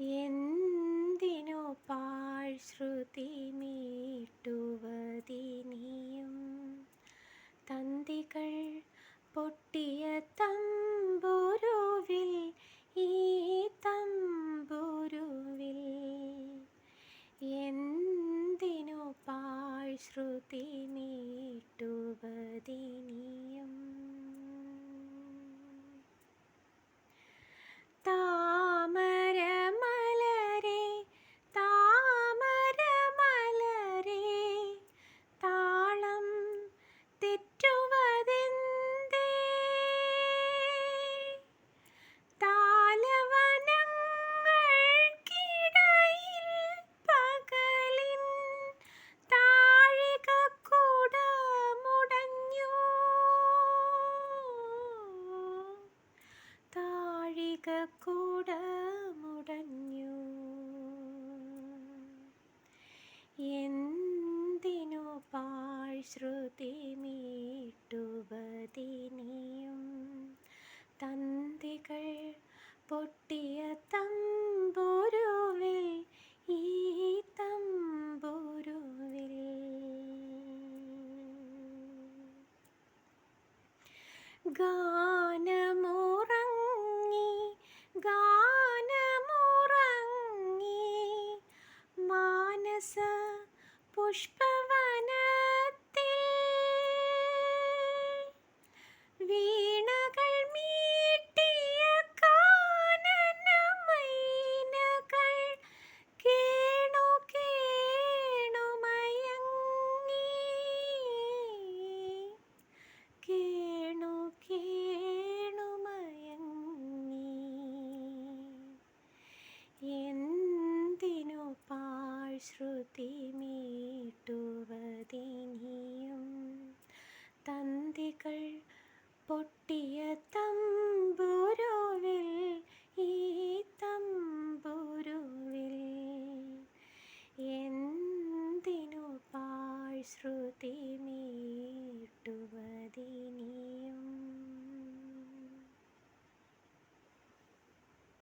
എന്തിനു പാഴ്ശ്രുതി മീട്ടുവതിനിയും തന്തികൾ പൊട്ടിയ തമ്പുരുവിൽ ഈ തമ്പുരുവിൽ എന്തിനു പാഴ്ശ്രുതി മീട്ടുവതിനിയും തന്തികൾ പൊട്ടിയ തമ്പുരുവിൽ ഈ തമ്പുരുവിൽ. ഗാനമുറങ്ങി ഗാനമുറങ്ങി മാനസ പുഷ്പവനത്തിൽ പാഴ്ശ്രുതി മീട്ടുവതിനിയും തന്തികൾ പൊട്ടിയ തമ്പുരുവിൽ ഈ തമ്പുരുവിൽ എന്തിനു പാഴ്ശ്രുതി മീട്ടുവതിനി